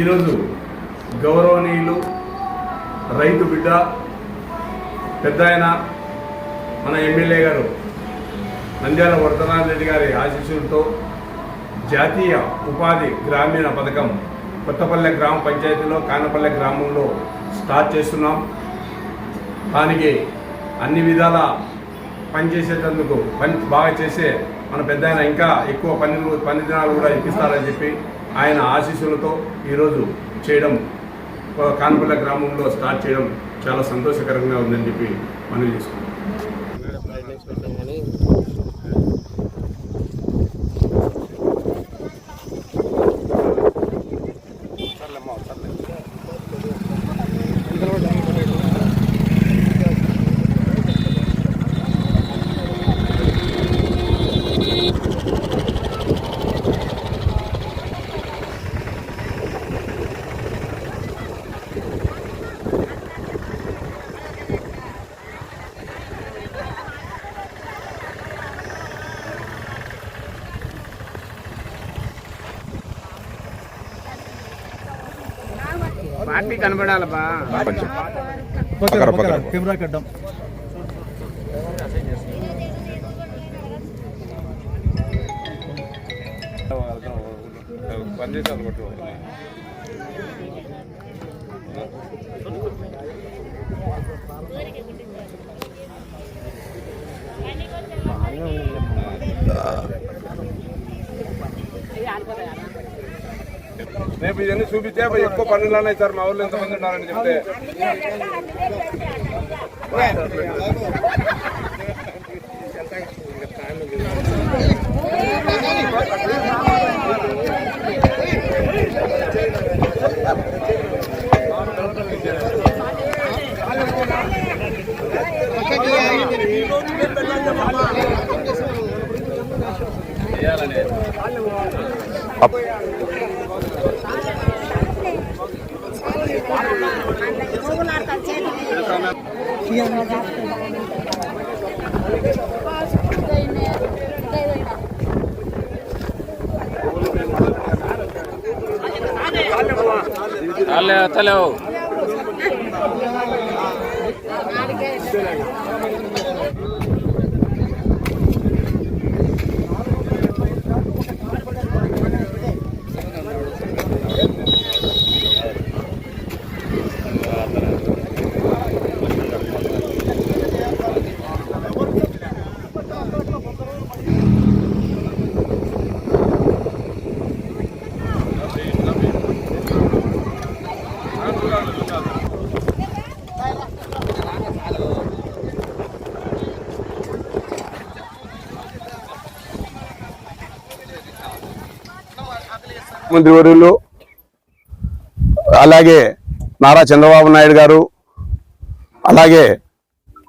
ఈరోజు గౌరవనీయులు రైతు బిడ్డ పెద్ద ఆయన మన ఎమ్మెల్యే గారు నంద్యాల వర్ధనాథ్ రెడ్డి గారి ఆశీస్సులతో జాతీయ ఉపాధి గ్రామీణ పథకం కొత్తపల్లె గ్రామ పంచాయతీలో కానపల్లె గ్రామంలో స్టార్ట్ చేస్తున్నాం. దానికి అన్ని విధాల పనిచేసేటందుకు పని బాగా చేసే మన పెద్ద ఇంకా ఎక్కువ పని పని దినాలు కూడా ఇప్పిస్తారని చెప్పి ఆయన ఆశీస్సులతో ఈరోజు చేయడం కానపల్ల గ్రామంలో స్టార్ట్ చేయడం చాలా సంతోషకరంగా ఉందని చెప్పి మనవి చేసుకున్నాం పార్టీ కనబడాలబ్బా పక్కన పక్కన. కెమెరా రేపు ఇవన్నీ చూపిస్తే ఎక్కువ పనులు ఉన్నాయి సార్ మా ఊళ్ళో ఎంతమంది ఉన్నారని చెప్తే తలేవు ముఖ్యమంత్రి వర్యులు అలాగే నారా చంద్రబాబు నాయుడు గారు అలాగే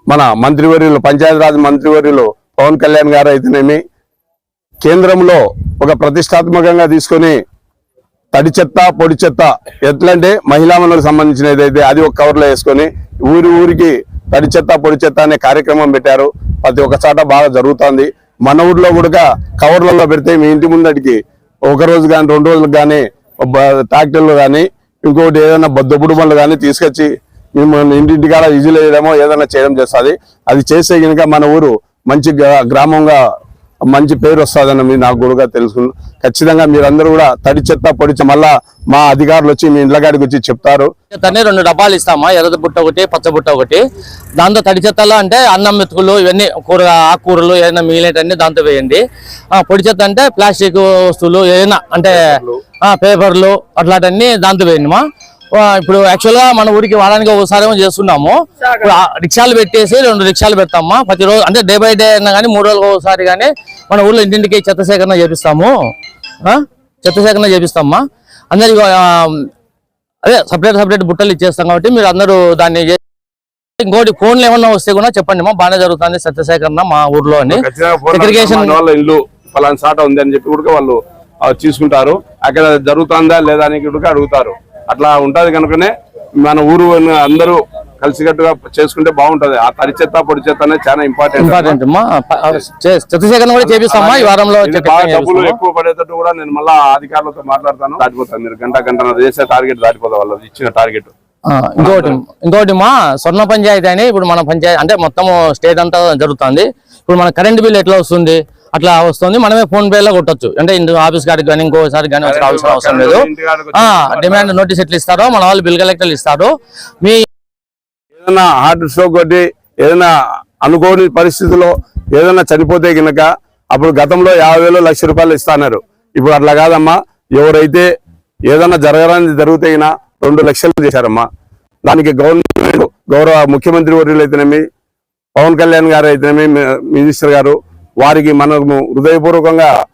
మన మంత్రివర్యులు పంచాయతీరాజ్ మంత్రివర్యులు పవన్ కళ్యాణ్ గారు అయితేనేమి కేంద్రంలో ఒక ప్రతిష్టాత్మకంగా తీసుకొని తడి చెత్త పొడి చెత్త ఎట్లంటే మహిళా మండలకు సంబంధించిన ఏదైతే అది ఒక కవర్లో వేసుకొని ఊరి ఊరికి తడి చెత్త పొడి చెత్త అనే కార్యక్రమం పెట్టారు. ప్రతి ఒక్క చాట బాగా జరుగుతుంది. మన ఊర్లో కూడా కవర్లలో పెడితే మీ ఇంటి ముందటికి ఒక రోజు కానీ రెండు రోజులకు కానీ ట్రాక్టర్లు కానీ ఇంకోటి ఏదైనా బొద్దుబుడు బండ్లు కానీ తీసుకొచ్చి మేము ఇంటింటికాడ ఈజీలో వేయడమో ఏదైనా చేయడం చేస్తుంది. అది చేస్తే కనుక మన ఊరు మంచి గ్రామంగా మంచి పేరు వస్తుందని మీరు నాకు కూడా తెలుసు. ఖచ్చితంగా మీరందరూ కూడా తడి చెత్త పొడి మళ్ళా మా అధికారులు వచ్చి మీ ఇండ్ల కాడికి వచ్చి చెప్తారు. చెత్తని రెండు డబ్బాలు ఇస్తామా? ఎర్ర బుట్ట ఒకటి పచ్చ బుట్ట ఒకటి. దాంతో తడి చెత్తలో అంటే అన్నం మెతుకులు ఇవన్నీ కూర ఆకుకూరలు ఏదైనా మిగిలినవన్నీ దాంతో వేయండి. ఆ, పొడి చెత్త అంటే ప్లాస్టిక్ వస్తువులు ఏదైనా అంటే పేపర్లు అట్లాంటివన్నీ దాంతో వేయండి మా. ఇప్పుడు యాక్చువల్గా మన ఊరికి వారానికి ఒకసారి ఏమో చేస్తున్నాము. ఇప్పుడు రిక్షాలు పెట్టేసి రెండు రిక్షాలు పెడతామా? ప్రతి రోజు అంటే డే బై డే అయినా కానీ మూడు రోజులకు ఒకసారి కానీ మన ఊర్లో ఇంటింటికి చెత్త సేకరణ చేపిస్తాము? చెత్త సేకరణ చేపిస్తామా? అందరికి అదే సపరేట్ సపరేట్ బుట్టలు ఇచ్చేస్తాం కాబట్టి మీరు అందరూ దాన్ని ఇంకోటి ఫోన్లు ఏమన్నా వస్తే కూడా చెప్పండి మా బాగానే జరుగుతుంది సత్యసేకరణ మా ఊర్లో అని. ఇల్లు పలానా సాట ఉంది అని చెప్పి కూడా వాళ్ళు ఆ, తీసుకుంటారు అక్కడ జరుగుతుందా లేదా అని కూడా అడుగుతారు. అట్లా ఉంటది కనుకనే మన ఊరు అందరూ కలిసికట్టుగా చేసుకుంటే బాగుంటది. ఆ తడి చెత్త పొడి చెత్త అనేది చాలా ఇంపార్టెంట్ ఇంపార్టెంట్ చెత్త సేకరణ కూడా చేపిస్తామా? ఈ వారంలో డబ్బులు? ఎక్కువ పడేటట్టు కూడా నేను మళ్ళా అధికారులతో మాట్లాడతాను. దాటిపోతాను. మీరు గంట గంట చేసే టార్గెట్ దాటిపోతా వాళ్ళు. ఇచ్చిన టార్గెట్ ఇంకోటి ఇంకోటి మా స్వర్ణ పంచాయతీ అని ఇప్పుడు మన పంచాయతీ అంటే మొత్తం స్టేట్ అంతా జరుగుతుంది. ఇప్పుడు మన కరెంట్ బిల్ ఎట్లా వస్తుంది? అట్లా వస్తుంది. మనమే ఫోన్ పే లో కొట్టొచ్చు. అంటే ఇంటి ఆఫీస్ కాడికి కానీ ఇంకోసారి కానీ వచ్చే అవసరం అవసరం లేదు. డిమాండ్ నోటీస్ ఎట్లా ఇస్తారో మన వాళ్ళు బిల్ కలెక్టర్లు ఇస్తారు మీ ఏదైనా హార్ట్ స్ట్రోక్ కొట్టి ఏదైనా అనుకోని పరిస్థితిలో ఏదైనా చనిపోతే గనక అప్పుడు గతంలో యాభై వేలు లక్ష రూపాయలు ఇస్తాన్నారు ఇప్పుడు అట్లా కాదమ్మా. ఎవరైతే ఏదైనా జరగరాని జరిగితే రెండు లక్షలు చేశారమ్మా. దానికి గవర్నమెంట్ గౌరవ ముఖ్యమంత్రి వర్యులు అయితేనేమి పవన్ కళ్యాణ్ గారు అయితేనేమి మినిస్టర్ గారు వారికి మనము హృదయపూర్వకంగా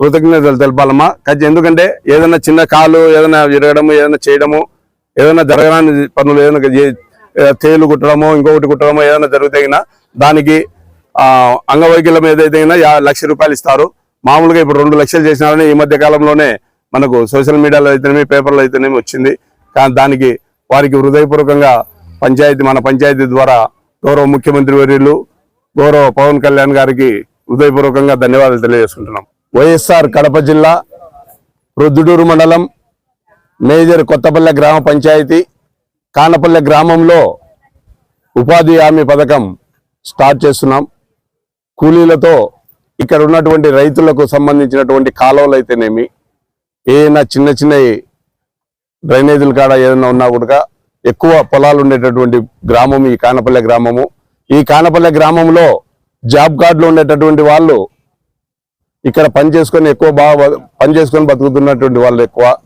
కృతజ్ఞతలు తెలపాలమ్మా. ఎందుకంటే ఏదైనా చిన్న కాలు ఏదైనా విరగడము ఏదైనా చేయడము ఏదైనా జరగడానికి పనులు ఏదైనా తేలు కుట్టడము ఇంకొకటి కుట్టడము ఏదైనా జరిగితే దానికి అంగవైకల్యం ఏదైతే యా- లక్ష రూపాయలు ఇస్తారు. మామూలుగా ఇప్పుడు రెండు లక్షలు చేసినారని ఈ మధ్య కాలంలోనే మనకు సోషల్ మీడియాలో అయితేనేమి పేపర్లో అయితేనేమి వచ్చింది. కానీ దానికి వారికి హృదయపూర్వకంగా పంచాయతీ మన పంచాయతీ ద్వారా గౌరవ ముఖ్యమంత్రి వర్యులు గౌరవ పవన్ కళ్యాణ్ గారికి హృదయపూర్వకంగా ధన్యవాదాలు తెలియజేసుకుంటున్నాం. వైఎస్ఆర్ కడప జిల్లా ప్రొద్దుటూరు మండలం మేజర్ కొత్తపల్లె గ్రామ పంచాయతీ కానపల్లె గ్రామంలో ఉపాధి హామీ పథకం స్టార్ట్ చేస్తున్నాం. కూలీలతో ఇక్కడ ఉన్నటువంటి రైతులకు సంబంధించినటువంటి కాలువలు అయితేనేమి ఏదైనా చిన్న చిన్న డ్రైనేజీల కాడ ఏదైనా ఉన్నా కూడా ఎక్కువ పొలాలు ఉండేటటువంటి గ్రామం ఈ కానపల్లె గ్రామము. ఈ కానపల్లె గ్రామంలో జాబ్ కార్డులో ఉండేటటువంటి వాళ్ళు ఇక్కడ పని చేసుకొని ఎక్కువ బాగా పని చేసుకొని బతుకుతున్నటువంటి వాళ్ళు ఎక్కువ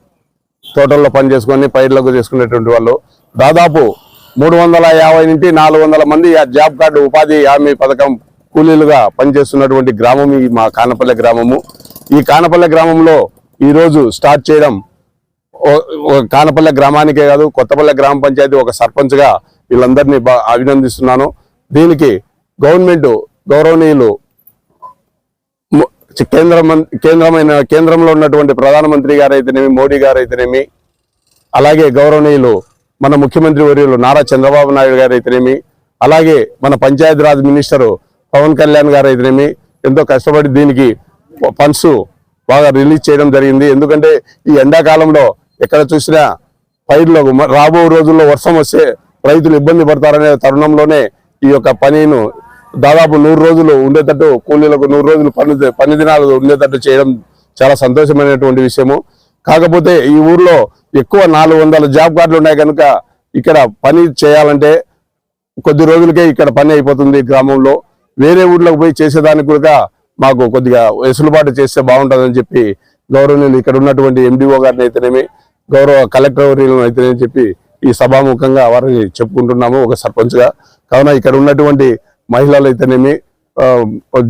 తోటల్లో పని చేసుకొని పైర్లకు చేసుకునేటువంటి వాళ్ళు. దాదాపు మూడు వందల యాభై నుండి నాలుగు వందల మంది ఆ జాబ్ కార్డు ఉపాధి హామీ పథకం కూలీలుగా పనిచేస్తున్నటువంటి గ్రామం ఈ మా కానపల్లె గ్రామము. ఈ కానపల్లె గ్రామంలో ఈరోజు స్టార్ట్ చేయడం ఓ- కానపల్లె గ్రామానికే కాదు కొత్తపల్లె గ్రామ పంచాయతీ ఒక సర్పంచ్గా వీళ్ళందరినీ బా- అభినందిస్తున్నాను. దీనికి గవర్నమెంట్ గౌరవనీయులు కేంద్ర కేంద్రమైన కేంద్రంలో ఉన్నటువంటి ప్రధానమంత్రి గారైతేనేమి మోడీ గారు అలాగే గౌరవనీయులు మన ముఖ్యమంత్రి వర్యులు నారా చంద్రబాబు నాయుడు గారైతేనేమి అలాగే మన పంచాయతీరాజ్ మినిస్టర్ పవన్ కళ్యాణ్ గారైతేనేమి ఎంతో కష్టపడి దీనికి ఫండ్స్ బాగా రిలీజ్ చేయడం జరిగింది. ఎందుకంటే ఈ ఎండాకాలంలో ఎక్కడ చూసినా పైర్లో మ- రాబో రోజుల్లో వర్షం వస్తే రైతులు ఇబ్బంది పడతారనే తరుణంలోనే ఈ యొక్క పనిను దాదాపు నూరు రోజులు ఉండేటట్టు కూలీలకు నూరు రోజులు పని పని దినాలు ఉండేటట్టు చేయడం చాలా సంతోషమైనటువంటి విషయము. కాకపోతే ఈ ఊర్లో ఎక్కువ నాలుగు వందల జాబ్ కార్డులు ఉన్నాయి కనుక ఇక్కడ పని చేయాలంటే కొద్ది రోజులకే ఇక్కడ పని అయిపోతుంది గ్రామంలో. వేరే ఊర్లోకి పోయి చేసేదానికి కూడా మాకు కొద్దిగా వెసులుబాటు చేస్తే బాగుంటుందని చెప్పి గౌరవనీయులు ఇక్కడ ఉన్నటువంటి ఎండిఓ గారిని అయితేనేమి గౌరవ కలెక్టర్ అయితేనేమి చెప్పి ఈ సభాముఖంగా వారిని చెప్పుకుంటున్నాము ఒక సర్పంచ్గా. కావున ఇక్కడ ఉన్నటువంటి మహిళలు అయితేనేమి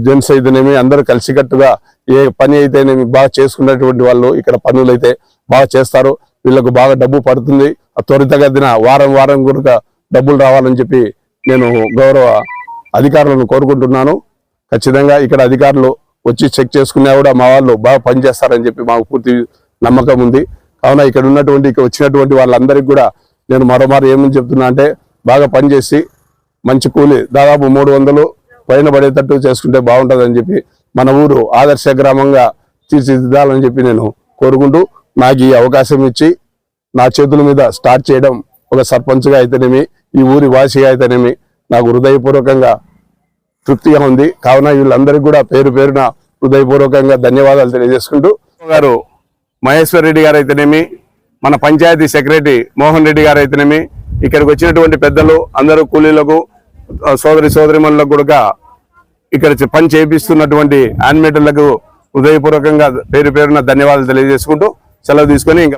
జెంట్స్ అయితేనేమి అందరూ కలిసికట్టుగా ఏ పని అయితేనేమి బాగా చేసుకున్నటువంటి వాళ్ళు ఇక్కడ పనులు అయితే బాగా చేస్తారు. వీళ్ళకు బాగా డబ్బు పడుతుంది. ఆ త్వరితగతిన వారం వారం కనుక డబ్బులు రావాలని చెప్పి నేను గౌరవ అధికారులను కోరుకుంటున్నాను. ఖచ్చితంగా ఇక్కడ అధికారులు వచ్చి చెక్ చేసుకున్నా కూడా మా వాళ్ళు బాగా పనిచేస్తారని చెప్పి మాకు పూర్తి నమ్మకం ఉంది. కావున ఇక్కడ ఉన్నటువంటి ఇక్కడ వచ్చినటువంటి వాళ్ళందరికీ కూడా నేను మరోమారు ఏమని చెప్తున్నా అంటే బాగా పనిచేసి మంచి కూలి దాదాపు మూడు వందలు పైన పడేటట్టు చేసుకుంటే బాగుంటుందని చెప్పి మన ఊరు ఆదర్శ గ్రామంగా తీర్చిదిద్దాలని చెప్పి నేను కోరుకుంటూ నాకు ఈ అవకాశం ఇచ్చి నా చేతుల మీద స్టార్ట్ చేయడం ఒక సర్పంచ్గా అయితేనేమి ఈ ఊరి వాసిగా అయితేనేమి నాకు హృదయపూర్వకంగా తృప్తిగా ఉంది. కావున వీళ్ళందరికీ కూడా పేరు పేరున హృదయపూర్వకంగా ధన్యవాదాలు తెలియజేసుకుంటూ. గారు మహేశ్వర్ రెడ్డి గారు అయితేనేమి మన పంచాయతీ సెక్రటరీ మోహన్ రెడ్డి గారు అయితేనేమి ఇక్కడికి వచ్చినటువంటి పెద్దలు అందరూ కూలీలకు సోదరి సోదరిమణులకు కూడా ఇక్కడ పని చేపిస్తున్నటువంటి యానిమేటర్లకు హృదయపూర్వకంగా పేరు పేరున ధన్యవాదాలు తెలియజేసుకుంటూ సెలవు తీసుకొని ఇంకా